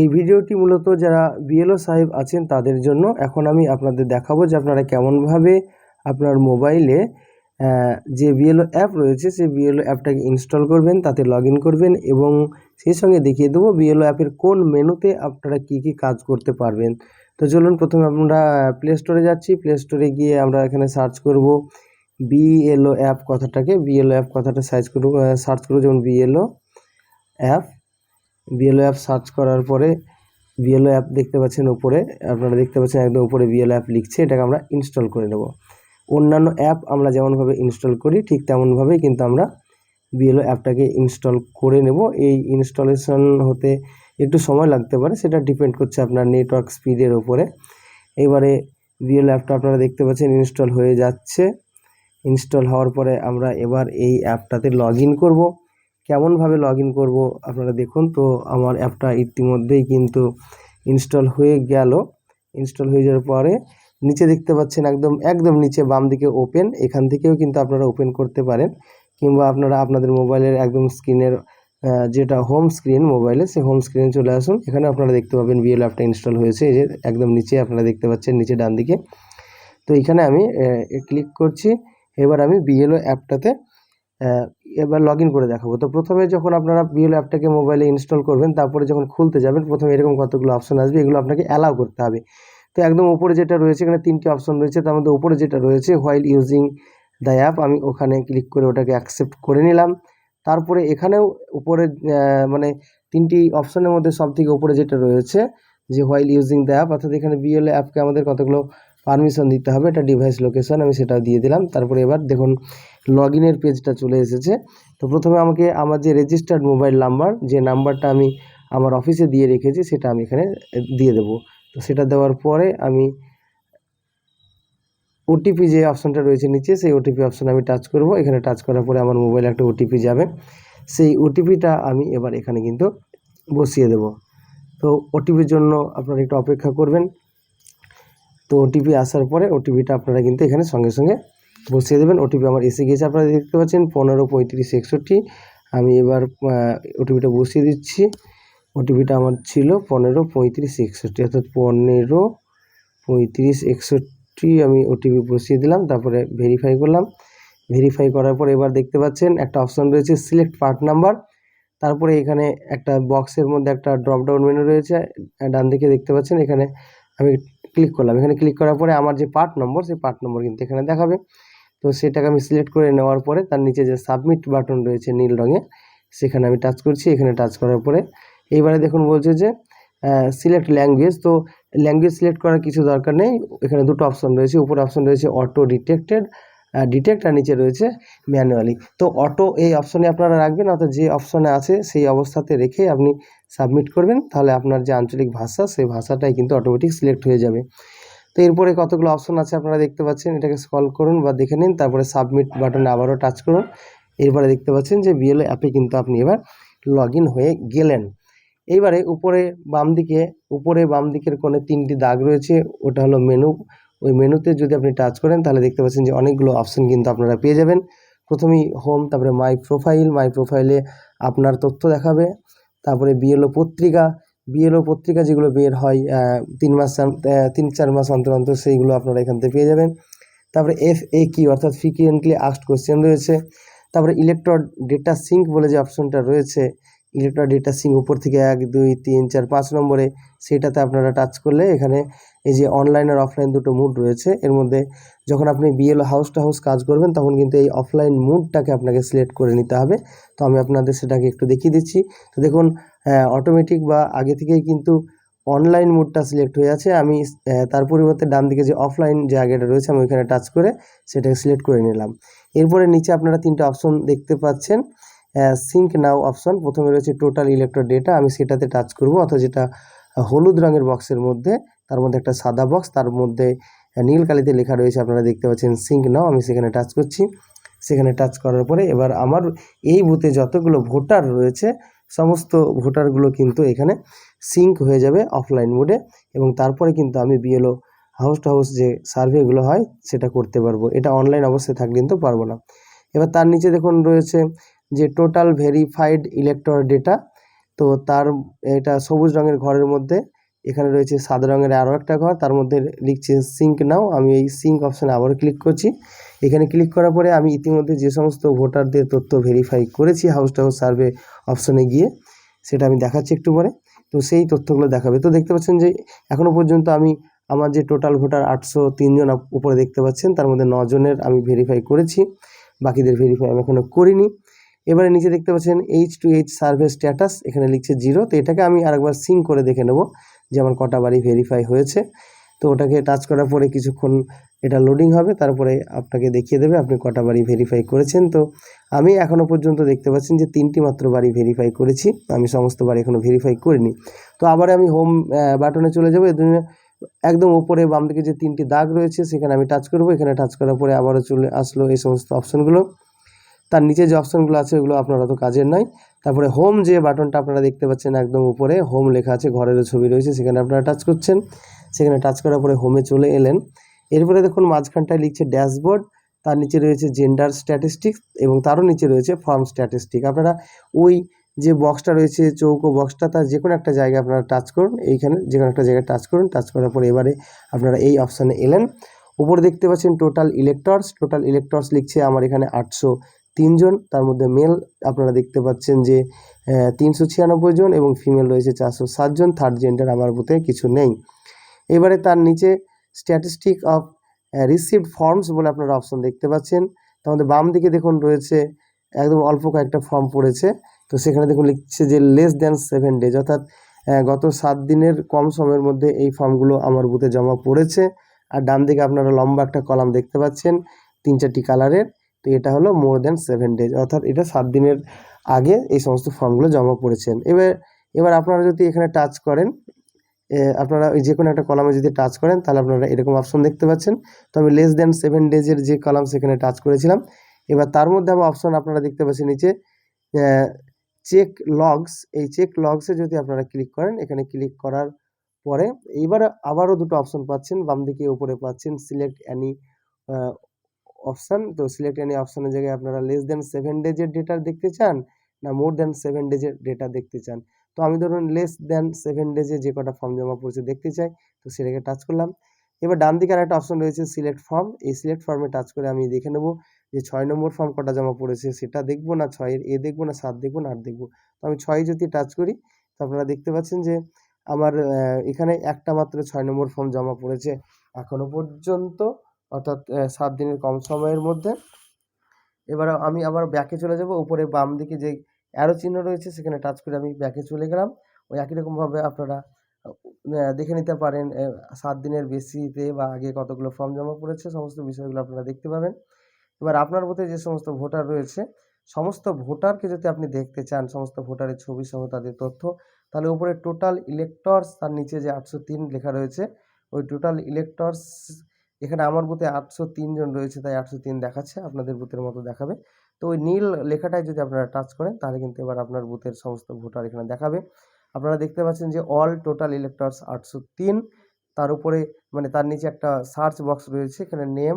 এই ভিডিওটি মূলত যারা বিএলও সাহেব আছেন তাদের জন্য। এখন আমি আপনাদের দেখাবো যে আপনারা কেমনভাবে আপনার মোবাইলে যে বিএলও অ্যাপ রয়েছে, সেই বিএলও অ্যাপটাকে ইনস্টল করবেন, তাতে লগ করবেন এবং সেই সঙ্গে দেখিয়ে দেবো বিএলও অ্যাপের কোন মেনুতে আপনারা কি কি কাজ করতে পারবেন। তো চলুন প্রথমে আমরা প্লে স্টোরে যাচ্ছি। প্লে স্টোরে গিয়ে আমরা এখানে সার্চ করব বিএলও অ্যাপ কথাটাকে। বিএলও অ্যাপ কথাটা সার্চ করব সার্চ করব যেমন BLO app. BLO app search করার পরে বিএলও অ্যাপ দেখতে পাচ্ছেন উপরে। আপনারা দেখতে পাচ্ছেন একদম উপরে বিএলও অ্যাপ লিখছে, এটাকে আমরা ইনস্টল করে নেব। অন্যান্য অ্যাপ আমরা যেমনভাবে ইনস্টল করি, ঠিক তেমনভাবেই কিন্তু আমরা বিএলও অ্যাপটাকে ইনস্টল করে নেব। এই ইনস্টলেশন হতে একটু সময় লাগতে পারে, সেটা ডিপেন্ড করছে আপনার নেটওয়ার্ক স্পিডের উপরে। এবারে বিএলও অ্যাপটা আপনারা দেখতে পাচ্ছেন ইনস্টল হয়ে যাচ্ছে। ইনস্টল হওয়ার পরে আমরা এবার এই অ্যাপটাতে লগ ইন করব। কেমনভাবে লগ ইন করব আপনারা দেখুন। তো আমার অ্যাপটা ইতিমধ্যেই কিন্তু ইনস্টল হয়ে গেল। ইনস্টল হয়ে যাওয়ার পরে নিচে দেখতে পাচ্ছেন একদম একদম নিচে বাম দিকে ওপেন এখান থেকেও কিন্তু আপনারা ওপেন করতে পারেন। কিংবা আপনারা আপনাদের মোবাইলের একদম স্ক্রিনের যেটা হোম স্ক্রিন মোবাইলে সেই হোম স্ক্রিনে চলে আসুন। এখানে আপনারা দেখতে পাবেন বিএল অ্যাপটা ইনস্টল হয়েছে। যে একদম নিচে আপনারা দেখতে পাচ্ছেন, নিচে ডান দিকে। তো এখানে আমি ক্লিক করছি। এবার আমি বিএলও অ্যাপটাতে এবার লগ ইন করে দেখাবো। তো প্রথমে যখন আপনারা বিএল অ্যাপটাকে মোবাইলে ইনস্টল করবেন, তারপরে যখন খুলতে যাবেন, প্রথমে এরকম কতগুলো অপশন আসবে, এগুলো আপনাকে অ্যালাউ করতে হবে। তো একদম উপরে যেটা রয়েছে, এখানে তিনটি অপশন রয়েছে। তার মধ্যে উপরে যেটা রয়েছে হোয়াইল ইউজিং দ্য অ্যাপ আমি ওখানে ক্লিক করে ওটাকে অ্যাকসেপ্ট করে নিলাম। তারপরে এখানেও উপরে মানে তিনটি অপশনের মধ্যে সব থেকে উপরে যেটা রয়েছে, যে হোয়াইল ইউজিং দ্য অ্যাপ অর্থাৎ এখানে বিএল অ্যাপকে আমাদের কতগুলো পারমিশন দিতে হবে, এটা ডিভাইস লোকেশন আমি সেটা দিয়ে দিলাম। তারপরে এবার দেখুন লগ ইনের পেজটা চলে এসেছে। তো প্রথমে আমাকে আমার যে রেজিস্টার্ড মোবাইল নাম্বার যে নাম্বারটা আমি আমার অফিসে দিয়ে রেখেছি, সেটা আমি এখানে দিয়ে দেবো। তো সেটা দেওয়ার পরে আমি ওটিপি যে অপশানটা রয়েছে নিচে, সেই ওটিপি অপশান আমি টাচ করব। এখানে টাচ করার পরে আমার মোবাইলে একটা ওটিপি যাবে। সেই ওটিপিটা আমি এবার এখানে কিন্তু বসিয়ে দেব। তো ওটিপির জন্য আপনারা একটু অপেক্ষা করবেন। তো ওটিপি আসার পরে ওটিপিটা আপনারা কিন্তু এখানে সঙ্গে সঙ্গে বসিয়ে দেবেন। ওটিপি আমার এসে গিয়েছে, আপনারা দেখতে পাচ্ছেন পনেরো পঁয়ত্রিশ একষট্টি। আমি এবার ওটিপিটা বসিয়ে দিচ্ছি। ওটিপিটা আমার ছিল পনেরো পঁয়ত্রিশ একষট্টি, অর্থাৎ পনেরো পঁয়ত্রিশ একষট্টি আমি ওটিপি বসিয়ে দিলাম, তারপরে ভেরিফাই করলাম। ভেরিফাই করার পর এবার দেখতে পাচ্ছেন একটা অপশন রয়েছে সিলেক্ট পার্ট নাম্বার তারপরে এখানে একটা বক্সের মধ্যে একটা ড্রপ ডাউন মেনু রয়েছে, ডান দিকে দেখতে পাচ্ছেন এখানে আমি ক্লিক করলাম। এখানে ক্লিক করার পরে আমার যে পার্ট নম্বর সেই পার্ট নম্বর কিন্তু এখানে দেখাবে। তো সেটাকে আমি সিলেক্ট করে নেওয়ার পরে তার নিচে যে সাবমিট বাটন রয়েছে নীল রঙে, সেখানে আমি টাচ করছি। এখানে টাচ করার পরে এইবারে দেখুন বলছে যে সিলেক্ট ল্যাঙ্গুয়েজ তো ল্যাঙ্গুয়েজ সিলেক্ট করার কিছু দরকার নেই। এখানে দুটো অপশন রয়েছে। উপরে অপশন রয়েছে অটো ডিটেক্টেড ডিটেক্ট আর নিচে রয়েছে ম্যানুয়ালি তো অটো এই অপশনে আপনারা রাখবেন, অর্থাৎ যে অপশনে আছে সেই অবস্থাতে রেখে আপনি সাবমিট করবেন, তাহলে আপনার যে আঞ্চলিক ভাষা, সেই ভাষাটাই কিন্তু অটোমেটিক সিলেক্ট হয়ে যাবে। তো এরপরে কতগুলো অপশন আছে আপনারা দেখতে পাচ্ছেন, এটাকে স্ক্রল করুন বা দেখে নিন, তারপরে সাবমিট বাটনে আবারও টাচ করুন। এরপরে দেখতে পাচ্ছেন যে বিএলও অ্যাপে কিন্তু আপনি এবার লগ হয়ে গেলেন। এইবারে উপরে বাম দিকে উপরে বাম দিকের কোণে তিনটি দাগ রয়েছে, ওটা হলো মেনু ওই মেনুতে যদি আপনি টাচ করেন, তাহলে দেখতে পাচ্ছেন যে অনেকগুলো অপশন কিন্তু আপনারা পেয়ে যাবেন। প্রথমেই হোম তারপরে মাই প্রোফাইল মাই প্রোফাইলে আপনার তথ্য দেখাবে। তারপরে বিএলও পত্রিকা বিএলও পত্রিকা যেগুলো বের হয় তিন মাস তিন চার মাস অন্তর অন্তর সেইগুলো আপনারা এখান থেকে পেয়ে যাবেন। তারপরে এফ এ কি অর্থাৎ ফ্রিকুয়েন্টলি আস্কড কোশ্চেন রয়েছে। তারপরে ইলেকট্রন ডেটা সিঙ্ক বলে যে অপশনটা রয়েছে ইলেকট্রন ডেটা সিঙ্ক উপর থেকে এক, দুই, তিন, চার, পাঁচ নম্বরে সেটাতে আপনারা টাচ করলে এখানে এই যে অনলাইন আর অফলাইন দুটো মুড রয়েছে। এর মধ্যে যখন আপনি বিএলও হাউস টু হাউস কাজ করবেন, তখন কিন্তু এই অফলাইন মুডটাকে আপনাকে সিলেক্ট করে নিতে হবে। তো আমি আপনাদের সেটাকে একটু দেখিয়ে দিচ্ছি। তো দেখুন অটোমেটিক বা আগে থেকেই কিন্তু অনলাইন মুডটা সিলেক্ট হয়ে আছে। আমি তার পরিবর্তে ডান দিকে যে অফলাইন যে আগেটা রয়েছে, আমি ওইখানে টাচ করে সেটাকে সিলেক্ট করে নিলাম। এরপরে নিচে আপনারা তিনটে অপশন দেখতে পাচ্ছেন। সিঙ্ক নাও অপশন প্রথমে রয়েছে টোটাল ইলেকট্রো ডেটা আমি সেটাতে টাচ করব, অর্থাৎ যেটা হলুদ রঙের বক্সের মধ্যে, তার মধ্যে একটা সাদা বক্স তার মধ্যে নীল কালিতে লেখা রয়েছে, আপনারা দেখতে পাচ্ছেন সিঙ্ক নাও আমি সেখানে টাচ করছি। সেখানে টাচ করার পরে এবার আমার এই বুথে যতগুলো ভোটার রয়েছে, সমস্ত ভোটারগুলো কিন্তু এখানে সিঙ্ক হয়ে যাবে অফলাইন মোডে এবং তারপরে কিন্তু আমি বিএলও হাউস টু হাউস যে সার্ভেগুলো হয়, সেটা করতে পারব। এটা অনলাইন অবস্থায় থাকলে কিন্তু পারব না। এবার তার নিচে দেখুন রয়েছে যে টোটাল ভেরিফাইড ইলেকট্রল ডেটা তো তার এটা সবুজ রঙের ঘরের মধ্যে, এখানে রয়েছে সাদা রঙের আরও একটা ঘর, তার মধ্যে লিখছে সিঙ্ক নাও, আমি এই সিঙ্ক অপশানে আবারও ক্লিক করছি। এখানে ক্লিক করার পরে আমি ইতিমধ্যে যে সমস্ত ভোটারদের তথ্য ভেরিফাই করেছি হাউস টাউস সার্ভে অপশানে গিয়ে, সেটা আমি দেখাচ্ছি একটু পরে। তো সেই তথ্যগুলো দেখাবে। তো দেখতে পাচ্ছেন যে এখনও পর্যন্ত আমি আমার যে টোটাল ভোটার আটশো তিনজন উপরে দেখতে পাচ্ছেন, তার মধ্যে নজনের আমি ভেরিফাই করেছি, বাকিদের ভেরিফাই আমি এখনও করিনি। এবারে নিচে দেখতে পাচ্ছেন H to H survey status এখানে লিখছে জিরো তো এটাকে আমি আরেকবার সিং করে দেখে নেব যে আমার কটা বাড়ি ভেরিফাই হয়েছে। তো ওটাকে টাচ করার পরে কিছুক্ষণ এটা লোডিং হবে, তারপরে আপনাকে দেখিয়ে দেবে আপনি কটা বাড়ি ভেরিফাই করেছেন। তো আমি এখনও পর্যন্ত দেখতে পাচ্ছেন যে তিনটি মাত্র বাড়ি ভেরিফাই করেছি, আমি সমস্ত বাড়ি এখনও ভেরিফাই করিনি। তো আবার আমি হোম বাটনে চলে যাব, এর একদম ওপরে বাম দিকে যে তিনটি দাগ রয়েছে, সেখানে আমি টাচ করব, এখানে টাচ করার পরে আবারও চলে আসলো এই সমস্ত অপশনগুলো তার নিচে যে অপশনগুলো আছে, ওগুলো আপনার অত কাজের নয়। তারপরে হোম যে বাটনটা আপনারা দেখতে পাচ্ছেন একদম উপরে হোম লেখা আছে, ঘরেরও ছবি রয়েছে, সেখানে আপনারা টাচ করছেন। সেখানে টাচ করার পরে হোমে চলে এলেন। এরপরে দেখুন মাঝখানটায় লিখছে ড্যাশবোর্ড তার নিচে রয়েছে জেন্ডার স্ট্যাটিস্টিক্স এবং তারও নিচে রয়েছে ফার্ম স্ট্যাটিস্টিক আপনারা ওই যে বক্সটা রয়েছে, চৌকো বক্সটা তার যে কোনো একটা জায়গায় আপনারা টাচ করুন, এইখানে যে কোনো একটা জায়গায় টাচ করুন টাচ করার পরে এবারে আপনারা এই অপশানে এলেন। উপরে দেখতে পাচ্ছেন টোটাল ইলেক্টরস টোটাল ইলেক্টরস লিখছে আমার এখানে আটশো তিনজন, তার মধ্যে মেল আপনারা দেখতে পাচ্ছেন যে তিনশো ছিয়ানব্বই জন এবং ফিমেল রয়েছে চারশো সাতজন থার্ড জেন্ডার আমার বুথে কিছু নেই। এবারে তার নিচে স্ট্যাটিস্টিক অফ রিসিভড ফর্মস বলে আপনারা অপশন দেখতে পাচ্ছেন। তার মধ্যে বাম দিকে দেখুন রয়েছে, একদম অল্প কয়েকটা ফর্ম পড়েছে। তো সেখানে দেখুন লিখছে যে লেস দ্যান সেভেন ডেজ অর্থাৎ গত সাত দিনের কম সময়ের মধ্যে এই ফর্মগুলো আমার বুথে জমা পড়েছে। আর ডান দিকে আপনারা লম্বা একটা কলাম দেখতে পাচ্ছেন তিন চারটি কালারের তো এটা হলো মোর দ্যান সেভেন ডেজ অর্থাৎ এটা সাত দিনের আগে এই সমস্ত ফর্মগুলো জমা পড়েছেন। এবার এবার আপনারা যদি এখানে টাচ করেন আপনারা ওই যে কোনো একটা কলামে যদি টাচ করেন, তাহলে আপনারা এরকম অপশন দেখতে পাচ্ছেন। তো আমি লেস দ্যান সেভেন ডেজের যে কলাম সেখানে টাচ করেছিলাম, এবার তার মধ্যে আমার অপশন আপনারা দেখতে পাচ্ছেন নিচে চেক লগস এই চেক লগসে যদি আপনারা ক্লিক করেন, এখানে ক্লিক করার পরে এইবার আবারও দুটো অপশন পাচ্ছেন বাম দিকে উপরে পাচ্ছেন সিলেক্ট অ্যানি অপশান তো সিলেক্ট এনি অপশানের জায়গায় আপনারা লেস দেন সেভেন ডেজের ডেটা দেখতে চান না মোর দ্যান সেভেন ডেজের ডেটা দেখতে চান। তো আমি ধরুন লেস দ্যান সেভেন ডেজে যে কটা ফর্ম জমা পড়েছে দেখতে চাই, তো সেটাকে টাচ করলাম। এবার ডান দিকে একটা অপশন রয়েছে সিলেক্ট ফর্ম এই সিলেক্ট ফর্মে টাচ করে আমি দেখে নেব যে ছয় নম্বর ফর্ম কটা জমা পড়েছে, সেটা দেখব না ছয়ের, এ দেখব না সাত দেখব না আট দেখব। তো আমি ছয় যদি টাচ করি, তো আপনারা দেখতে পাচ্ছেন যে আমার এখানে একটা মাত্র ছয় নম্বর ফর্ম জমা পড়েছে। এখনও পর্যন্ত অর্থাৎ সাত দিনের কম সময়ের মধ্যে। এবার আমি আবার ব্যাকে চলে যাব। উপরে বাম দিকে যে অ্যারো চিহ্ন রয়েছে, সেখানে টাচ করে আমি ব্যাকে চলে গেলাম। ওই একই রকমভাবে আপনারা দেখে নিতে পারেন সাত দিনের বেশিতে বা আগে কতগুলো ফর্ম জমা পড়েছে, সমস্ত বিষয়গুলো আপনারা দেখতে পাবেন। এবার আপনার বুথে যে সমস্ত ভোটার রয়েছে, সমস্ত ভোটারকে যদি আপনি দেখতে চান, সমস্ত ভোটারের ছবি সহ তাদের তথ্য, তাহলে উপরে টোটাল ইলেক্টরস তার নিচে যে আটশো তিন লেখা রয়েছে, ওই টোটাল ইলেক্টরস এখানে আমার বুথে আটশো তিন জন রয়েছে, তাই আটশো তিন দেখাচ্ছে, আপনাদের বুথের মতো দেখাবে। তো ওই নীল লেখাটায় যদি আপনারা টাচ করেন, তাহলে কিন্তু এবার আপনার বুথের সমস্ত ভোটার এখানে দেখাবে। আপনারা দেখতে পাচ্ছেন যে অল টোটাল ইলেক্টরস আটশো তিন। তার উপরে মানে তার নিচে একটা সার্চ বক্স রয়েছে, এখানে নেম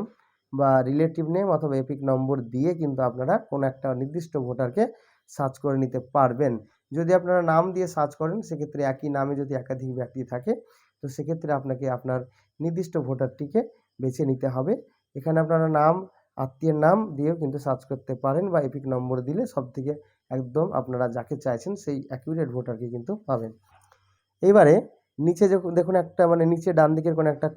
বা রিলেটিভ নেম অথবা এপিক নম্বর দিয়ে কিন্তু আপনারা কোনো একটা নির্দিষ্ট ভোটারকে সার্চ করে নিতে পারবেন। যদি আপনারা নাম দিয়ে সার্চ করেন, সেক্ষেত্রে একই নামে যদি একাধিক ব্যক্তি থাকে, তো সেক্ষেত্রে আপনাকে আপনার নির্দিষ্ট ভোটারটিকে বেছে নিতে হবে। এখানে আপনারা নাম, আত্মীয়ের নাম দিয়েও কিন্তু সার্চ করতে পারেন বা এপিক নম্বর দিলে সব থেকে একদম আপনারা যাকে চাইছেন সেই অ্যাকিউরেট ভোটারকে কিন্তু পাবেন। এইবারে নিচে যখন দেখুন একটা মানে নিচে ডান দিকের কোনো একটা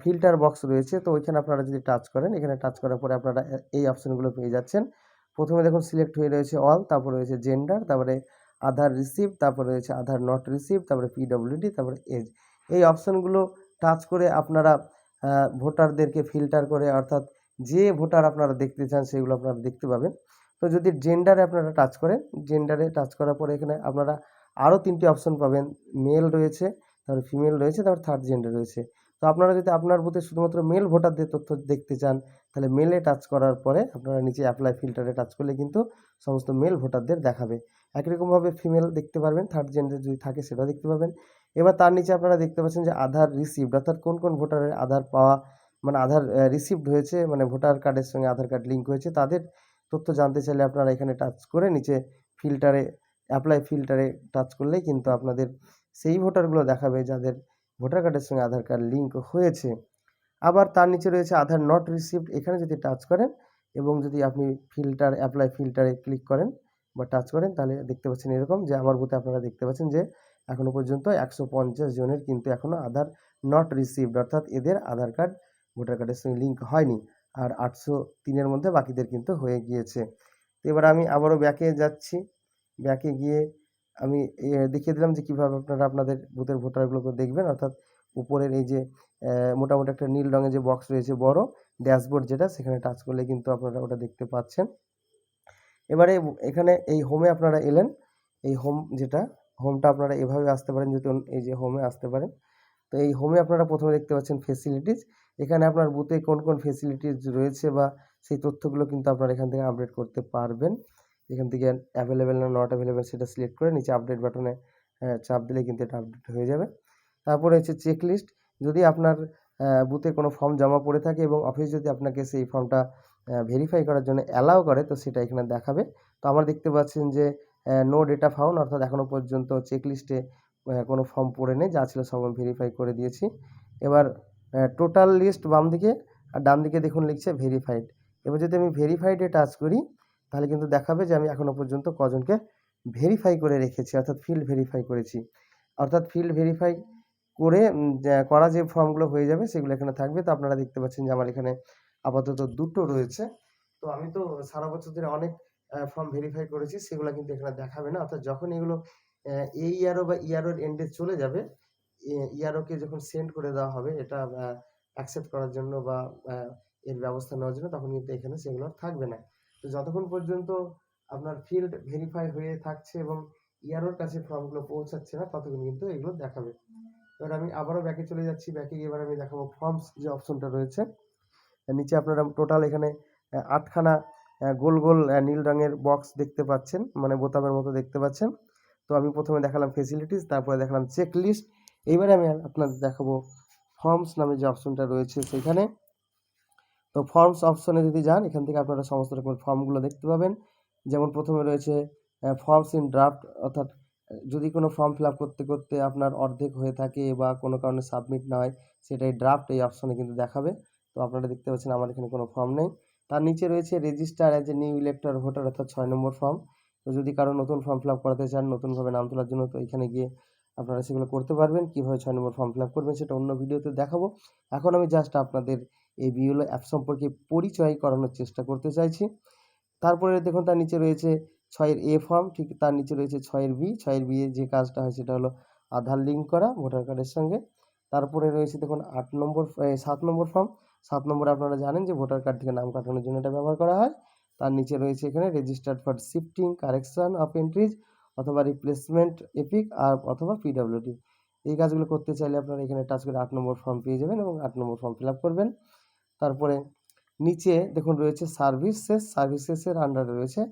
ফিল্টার বক্স রয়েছে। তো ওইখানে আপনারা যদি টাচ করেন, এখানে টাচ করার পরে আপনারা এই অপশানগুলো পেয়ে যাচ্ছেন। প্রথমে দেখুন সিলেক্ট হয়ে রয়েছে অল তারপর রয়েছে জেন্ডার তারপরে আধার রিসিভ তারপরে রয়েছে আধার নট রিসিভ তারপরে পিডব্লিউডি তারপরে এজ এই অপশানগুলো টাচ করে আপনারা ভোটারদেরকে ফিল্টার করে, অর্থাৎ যে ভোটার আপনারা দেখতে চান সেগুলো আপনারা দেখতে পাবেন। তো যদি জেন্ডারে আপনারা টাচ করেন জেন্ডারে টাচ করার পরে এখানে আপনারা আরও তিনটি অপশন পাবেন। মেল রয়েছে তারপরে ফিমেল রয়েছে, তারপর থার্ড জেন্ডার রয়েছে। তো আপনারা যদি আপনার বুথে শুধুমাত্র মেল ভোটারদের তথ্য দেখতে চান, তাহলে মেলে টাচ করার পরে আপনারা নিচে অ্যাপ্লাই ফিল্টারে টাচ করলে কিন্তু সমস্ত মেল ভোটারদের দেখাবে। একই রকমভাবে ফিমেল দেখতে পারবেন থার্ড জেন্ডার যদি থাকে সেটাও দেখতে পাবেন এবার তার নিচে আপনারা দেখতে পাচ্ছেন যে আধার রিসিভড অর্থাৎ কোন কোন ভোটারের আধার পাওয়া মানে আধার রিসিভড হয়েছে মানে ভোটার কার্ডের সঙ্গে আধার কার্ড লিঙ্ক হয়েছে, তাদের তথ্য জানতে চাইলে আপনারা এখানে টাচ করে নিচে ফিল্টারে অ্যাপ্লাই ফিল্টারে টাচ করলেই কিন্তু আপনাদের সেই ভোটারগুলো দেখাবে যাদের ভোটার কার্ডের সঙ্গে আধার কার্ড লিঙ্ক হয়েছে। আবার তার নিচে রয়েছে আধার নট রিসিভড এখানে যদি টাচ করেন এবং যদি আপনি ফিল্টার অ্যাপ্লাই ফিল্টারে ক্লিক করেন বা টাচ করেন, তাহলে দেখতে পাচ্ছেন এরকম যে আমার বুথে আপনারা দেখতে পাচ্ছেন যে এখনও পর্যন্ত একশো পঞ্চাশ জনের কিন্তু এখনও আধার নট রিসিভড অর্থাৎ এদের আধার কার্ড ভোটার কার্ডের সঙ্গে লিঙ্ক হয়নি। আর আটশো তিনের মধ্যে বাকিদের কিন্তু হয়ে গিয়েছে। তো এবার আমি আবারও ব্যাকে যাচ্ছি। ব্যাকে গিয়ে আমি দেখিয়ে দিলাম যে কীভাবে আপনারা আপনাদের বুথের ভোটারগুলোকে দেখবেন। অর্থাৎ উপরের এই যে মোটামুটি একটা নীল রঙের যে বক্স রয়েছে, বড় ড্যাশবোর্ড যেটা, সেখানে টাচ করলে কিন্তু আপনারা ওটা দেখতে পাচ্ছেন। এবারে এখানে এই হোমে আপনারা এলেন। এই হোম যেটা হোমটা আপনারা এভাবে আসতে পারেন যদি এই যে হোমে আসতে পারেন। তো এই হোমে আপনারা প্রথমে দেখতে পাচ্ছেন ফেসিলিটিস এখানে আপনার বুথে কোন কোন ফেসিলিটিস রয়েছে বা সেই তথ্যগুলো কিন্তু আপনারা এখান থেকে আপডেট করতে পারবেন। এখান থেকে অ্যাভেলেবেল না নট অ্যাভেলেবেল সেটা সিলেক্ট করে নিচে আপডেট বাটনে চাপ দিলে কিন্তু এটা আপডেট হয়ে যাবে। তারপরে হচ্ছে চেক লিস্ট যদি আপনার বুথে কোনো ফর্ম জমা পড়ে থাকে এবং অফিস যদি আপনাকে সেই ফর্মটা ভেরিফাই করার জন্য অ্যালাউ করে, তো সেটা এখানে দেখাবে। তো আমরা দেখতে পাচ্ছেন যে নো ডেটা ফাউন্ড অর্থাৎ এখনও পর্যন্ত চেক লিস্টে কোনো ফর্ম পড়ে নেই, যা ছিল সব ভেরিফাই করে দিয়েছি। এবার টোটাল লিস্ট বাম দিকে আর ডান দিকে দেখুন লিখছে ভেরিফাইড এবার যদি আমি ভেরিফাইডে টাচ করি তাহলে কিন্তু দেখাবে যে আমি এখনও পর্যন্ত কজনকে ভেরিফাই করে রেখেছি, অর্থাৎ ফিল্ড ভেরিফাই করেছি। অর্থাৎ ফিল্ড ভেরিফাই করে করা যে ফর্মগুলো হয়ে যাবে সেগুলো এখানে থাকবে। তো আপনারা দেখতে পাচ্ছেন যে আমার এখানে আপাতত দুটো রয়েছে। তো আমি তো সারা বছর ধরে অনেক ফর্ম ভেরিফাই করেছি, সেগুলো কিন্তু এখানে দেখাবে না। অর্থাৎ যখন এগুলো এই ইয়ারও বা ইয়ারোর এন্ডে চলে যাবে ইয়ারোকে যখন সেন্ড করে দেওয়া হবে, এটা অ্যাকসেপ্ট করার জন্য বা এর ব্যবস্থা নেওয়ার জন্য, তখন কিন্তু এখানে সেগুলো থাকবে না। তো যতক্ষণ পর্যন্ত আপনার ফিল্ড ভেরিফাই হয়ে থাকছে এবং ইয়ারোর কাছে ফর্মগুলো পৌঁছাচ্ছে না, ততক্ষণ কিন্তু এগুলো দেখাবে। এবার আমি আবারও ব্যাকে চলে যাচ্ছি। ব্যাকে গিয়ে এবার আমি দেখাবো ফর্মস যে অপশনটা রয়েছে। নিচে আপনারা টোটাল এখানে আটখানা গোল গোল নীল রঙের বক্স দেখতে পাচ্ছেন মানে বোতামের মতো দেখতে পাচ্ছেন। তো আমি প্রথমে দেখালাম ফেসিলিটিস তারপরে দেখালাম চেক লিস্ট এইবারে আমি আপনাদের দেখাবো ফর্মস নামে যে অপশনটা রয়েছে সেখানে। তো ফর্মস অপশনে যদি যান, এখান থেকে আপনারা সমস্ত রকমের ফর্মগুলো দেখতে পাবেন। যেমন প্রথমে রয়েছে ফর্মস ইন ড্রাফট অর্থাৎ যদি কোনো ফর্ম ফিল আপ করতে করতে আপনার অর্ধেক হয়ে থাকে বা কোনো কারণে সাবমিট না হয়, সেটাই ড্রাফট এই অপশনে কিন্তু দেখাবে। তো আপনারা দেখতে পাচ্ছেন আমার এখানে কোনো ফর্ম নেই। তার নিচে রয়েছে register as a new elector voter অর্থাৎ ছয় নম্বর ফর্ম তো যদি কারও নতুন ফর্ম ফিল আপ করাতে চান, নতুনভাবে নাম তোলার জন্য, তো এখানে গিয়ে আপনারা সেগুলো করতে পারবেন। কীভাবে ছয় নম্বর ফর্ম ফিল আপ করবেন, সেটা অন্য ভিডিওতে দেখাবো। এখন আমি জাস্ট আপনাদের এই বিএলও অ্যাপ সম্পর্কে পরিচয় করানোর চেষ্টা করতে চাইছি। তারপরে দেখুন, তার নিচে রয়েছে ছয়ের এ ফর্ম ঠিক তার নিচে রয়েছে ছয়ের বি ছয়ের বি যে কাজটা হয় সেটা হলো আধার লিঙ্ক করা ভোটার কার্ডের সঙ্গে। তারপরে রয়েছে দেখুন, আট নম্বর সাত নম্বর ফর্ম সাত নম্বরে আপনারা জানেন যে ভোটার কার্ড থেকে নাম কাটানোর জন্য এটা ব্যবহার করা হয়। তার নিচে রয়েছে এখানে registered for shifting correction of entries অথবা রিপ্লেসমেন্ট এপিক আর অথবা পিডাব্লিউডি এই কাজগুলো করতে চাইলে আপনারা এখানে টাচ করে আট নম্বর ফর্ম পেয়ে যাবেন এবং আট নম্বর ফর্ম ফিল করবেন। তারপরে নিচে দেখুন রয়েছে সার্ভিসেস সার্ভিসেসের আন্ডারে রয়েছে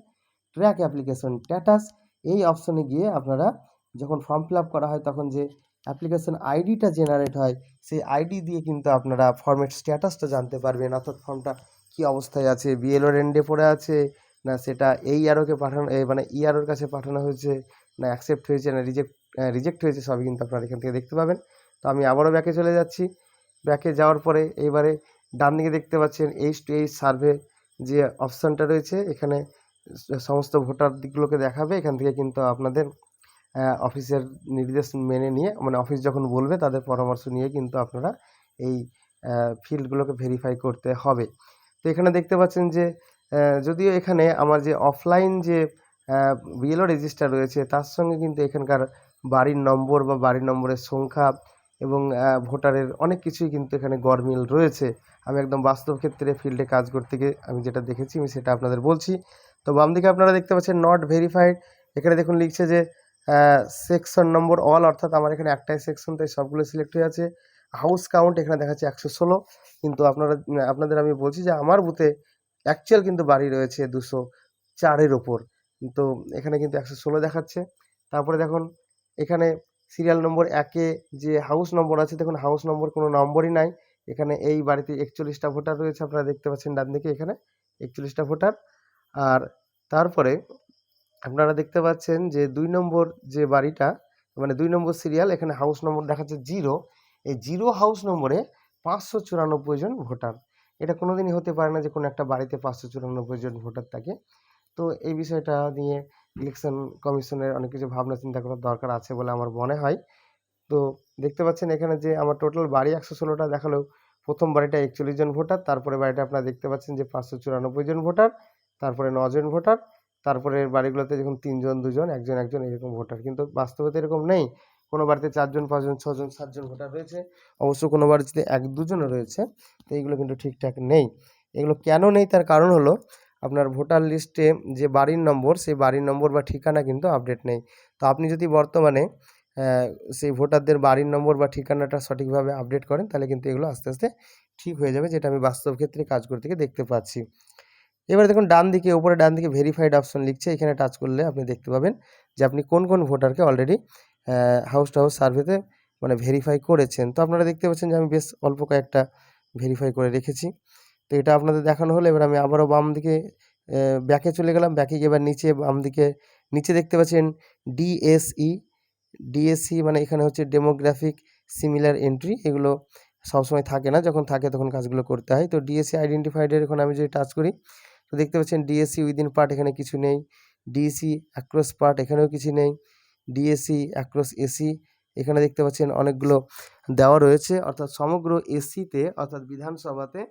ট্র্যাক অ্যাপ্লিকেশন স্ট্যাটাস এই অপশনে গিয়ে আপনারা যখন ফর্ম ফিল করা হয় তখন যে অ্যাপ্লিকেশন আইডিটা জেনারেট হয়, সেই আইডি দিয়ে কিন্তু আপনারা ফর্মের স্ট্যাটাসটা জানতে পারবেন। অর্থাৎ ফর্মটা কী অবস্থায় আছে বিএলওর এন্ডে পড়ে আছে, না সেটা এই ইয়ারোকে পাঠানো মানে ইয়ারোর কাছে পাঠানো হয়েছে, না অ্যাকসেপ্ট হয়েছে, না রিজেক্ট রিজেক্ট হয়েছে, সবই কিন্তু আপনারা এখান থেকে দেখতে পাবেন। তো আমি আবারও ব্যাকে চলে যাচ্ছি। ব্যাকে যাওয়ার পরে এইবারে ডান দিকে দেখতে পাচ্ছেন এইচ টু এইচ সার্ভে যে অপশানটা রয়েছে, এখানে সমস্ত ভোটার দিকগুলোকে দেখাবে। এখান থেকে কিন্তু আপনাদের অফিসের নির্দেশ মেনে নিয়ে মানে অফিস যখন বলবে, তাদের পরামর্শ নিয়ে কিন্তু আপনারা এই ফিল্ডগুলোকে ভেরিফাই করতে হবে। তো এখানে দেখতে পাচ্ছেন যে যদিও এখানে আমার যে অফলাইন যে বিএলও রেজিস্টার রয়েছে, তার সঙ্গে কিন্তু এখানকার বাড়ির নম্বর বা বাড়ির নম্বরের সংখ্যা এবং ভোটারের অনেক কিছুই কিন্তু এখানে গরমিল রয়েছে। আমি একদম বাস্তব ক্ষেত্রে ফিল্ডে কাজ করতে গিয়ে আমি যেটা দেখেছি, আমি সেটা আপনাদের বলছি। তো বাম দিকে আপনারা দেখতে পাচ্ছেন নট ভেরিফাইড এখানে দেখুন লিখছে যে সেকশন নম্বর অল অর্থাৎ আমার এখানে একটাই সেকশন তাই সবগুলো সিলেক্ট হয়ে আছে। হাউস কাউন্ট এখানে দেখাচ্ছে একশো ষোলো। কিন্তু আপনারা, আপনাদের আমি বলছি যে আমার বুথে অ্যাকচুয়াল কিন্তু বাড়ি রয়েছে দুশো চারের ওপর তো এখানে কিন্তু একশো ষোলো দেখাচ্ছে। তারপরে দেখুন, এখানে সিরিয়াল নম্বর একে যে হাউস নম্বর আছে, দেখুন হাউস নম্বর কোনো নম্বরই নাই। এখানে এই বাড়িতে একচল্লিশটা ভোটার রয়েছে, আপনারা দেখতে পাচ্ছেন ডান দিকে এখানে একচল্লিশটা ভোটার। আর তারপরে আপনারা দেখতে পাচ্ছেন যে দুই নম্বর যে বাড়িটা মানে দুই নম্বর সিরিয়াল, এখানে হাউস নম্বর দেখাচ্ছে জিরো এই জিরো হাউস নম্বরে পাঁচশো চুরানব্বই জন ভোটার। এটা কোনোদিনই হতে পারে না যে কোনো একটা বাড়িতে পাঁচশো চুরানব্বই জন ভোটার থাকে। তো এই বিষয়টা নিয়ে ইলেকশন কমিশনের অনেক কিছু ভাবনা চিন্তা করার দরকার আছে বলে আমার মনে হয়। তো দেখতে পাচ্ছেন এখানে যে আমার টোটাল বাড়ি একশো ষোলোটা দেখালেও প্রথম বাড়িটা একচল্লিশ জন ভোটার, তারপরে বাড়িটা আপনারা দেখতে পাচ্ছেন যে পাঁচশো চুরানব্বই জন ভোটার, তারপরে নজন ভোটার, তারপরে বাড়িগুলোতে যখন তিনজন, দুজন, একজন একজন এরকম ভোটার। কিন্তু বাস্তবে তো এরকম নেই। কোনো বাড়িতে চারজন, পাঁচজন, ছজন, সাতজন ভোটার রয়েছে। অবশ্য কোনো বাড়িতে এক দুজনও রয়েছে। তো এইগুলো কিন্তু ঠিকঠাক নেই। এগুলো কেন নেই তার কারণ হলো আপনার ভোটার লিস্টে যে বাড়ির নম্বর, সেই বাড়ির নম্বর বা ঠিকানা কিন্তু আপডেট নেই। তো আপনি যদি বর্তমানে সেই ভোটারদের বাড়ির নম্বর বা ঠিকানাটা সঠিকভাবে আপডেট করেন, তাহলে কিন্তু এগুলো আস্তে আস্তে ঠিক হয়ে যাবে, যেটা আমি বাস্তব ক্ষেত্রে কাজ করতে গিয়ে দেখতে পাচ্ছি। এবারে দেখুন, ডান দিকে, উপরে ডান দিকে ভেরিফাইড অপশন লিখছে, এখানে টাচ করলে আপনি দেখতে পাবেন যে আপনি কোন কোন ভোটারকে অলরেডি হাউস টু হাউস সার্ভেতে মানে ভেরিফাই করেছেন। তো আপনারা দেখতে পাচ্ছেন যে আমি বেশ অল্প কয়েকটা ভেরিফাই করে রেখেছি। তো এটা আপনাদের দেখানো হলো। এবার আমি আবারও বাম দিকে ব্যাকে চলে গেলাম। ব্যাকে গিয়ে এবার নিচে, বাম দিকে, নিচে দেখতে পাচ্ছেন ডিএসই ডিএসসি মানে এখানে হচ্ছে ডেমোগ্রাফিক সিমিলার এন্ট্রি এগুলো সবসময় থাকে না। যখন থাকে তখন কাজগুলো করতে হয়। তো ডিএসসি আইডেন্টিফাইডের এখন আমি যদি টাচ করি, তো দেখতে পাচ্ছেন ডিএসসি উইদিন পার্ট এখানে কিছু নেই। ডিএসসি অ্যাক্রস পার্ট এখানেও কিছু নেই। ডিএসসি অ্যাক্রস এসি এখানে দেখতে পাচ্ছেন অনেকগুলো দেওয়া রয়েছে। অর্থাৎ সমগ্র এসিতে অর্থাৎ বিধানসভাতে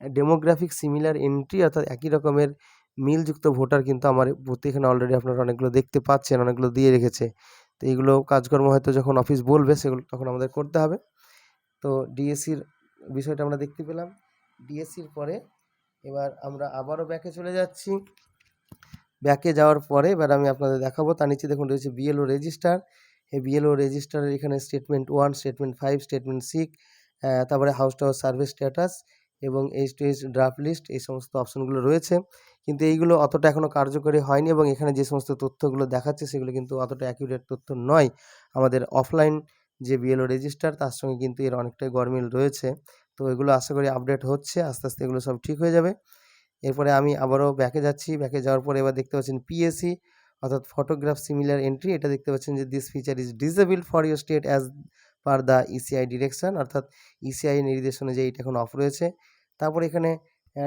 ডেমোগ্রাফিক সিমিলার এন্ট্রি অর্থাৎ একই রকমের মিলযুক্ত ভোটার কিন্তু আমার বুথে এখানে অলরেডি আপনারা অনেকগুলো দেখতে পাচ্ছেন, অনেকগুলো দিয়ে রেখেছে। তো এইগুলো কাজকর্ম হয়তো যখন অফিস বলবে সেগুলো তখন আমাদের করতে হবে। তো ডিএসসির বিষয়টা আমরা দেখতে পেলাম। ডিএসসির পরে এবার আমরা আবারও ব্যাকে চলে যাচ্ছি। ব্যাকে যাওয়ার পরে এবার আমি আপনাদের দেখাবো। তার নিচে দেখুন রয়েছে বিএলও রেজিস্টার এই বিএলও রেজিস্টারের এখানে statement one statement five statement six তারপরে house to house service status এবং H to H draft list এই সমস্ত অপশনগুলো রয়েছে। কিন্তু এইগুলো অতটা এখনও কার্যকরী হয়নি এবং এখানে যে সমস্ত তথ্যগুলো দেখাচ্ছে সেগুলো কিন্তু অতটা অ্যাকিউরেট তথ্য নয়। আমাদের অফলাইন যে বিএলও রেজিস্টার তার সঙ্গে কিন্তু এর অনেকটাই গরমিল রয়েছে। তো এগুলো আশা করি আপডেট হচ্ছে, আস্তে আস্তে এগুলো সব ঠিক হয়ে যাবে। এরপরে আমি আবারও ব্যাকে যাচ্ছি। ব্যাকে যাওয়ার পরে এবার দেখতে পাচ্ছেন পিএসসি অর্থাৎ ফটোগ্রাফ সিমিলার এন্ট্রি এটা দেখতে পাচ্ছেন যে this feature is disable for your state as per the ECI direction অর্থাৎ ইসিআই নির্দেশ অনুযায়ী এটা এখন অফ রয়েছে। তারপর এখানে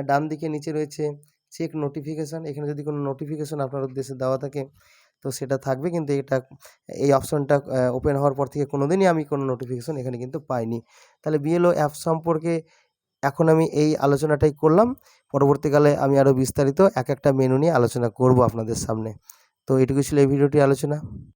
ডান দিকে নিচে রয়েছে চেক নোটিফিকেশান এখানে যদি কোনো নোটিফিকেশান আপনার উদ্দেশ্যে দেওয়া থাকে, তো সেটা থাকবে, কিন্তু এটা, এই অপশনটা ওপেন হওয়ার পর থেকে কোনো দিনই আমি কোনো নোটিফিকেশান এখানে কিন্তু পাইনি। তাহলে বিএলও অ্যাপ সম্পর্কে এখন আমি এই আলোচনাটাই করলাম। পরবর্তীকালে আমি আরও বিস্তারিত এক একটা মেনু নিয়ে আলোচনা করব আপনাদের সামনে। তো এটুকু ছিল এই ভিডিওটি, আলোচনা।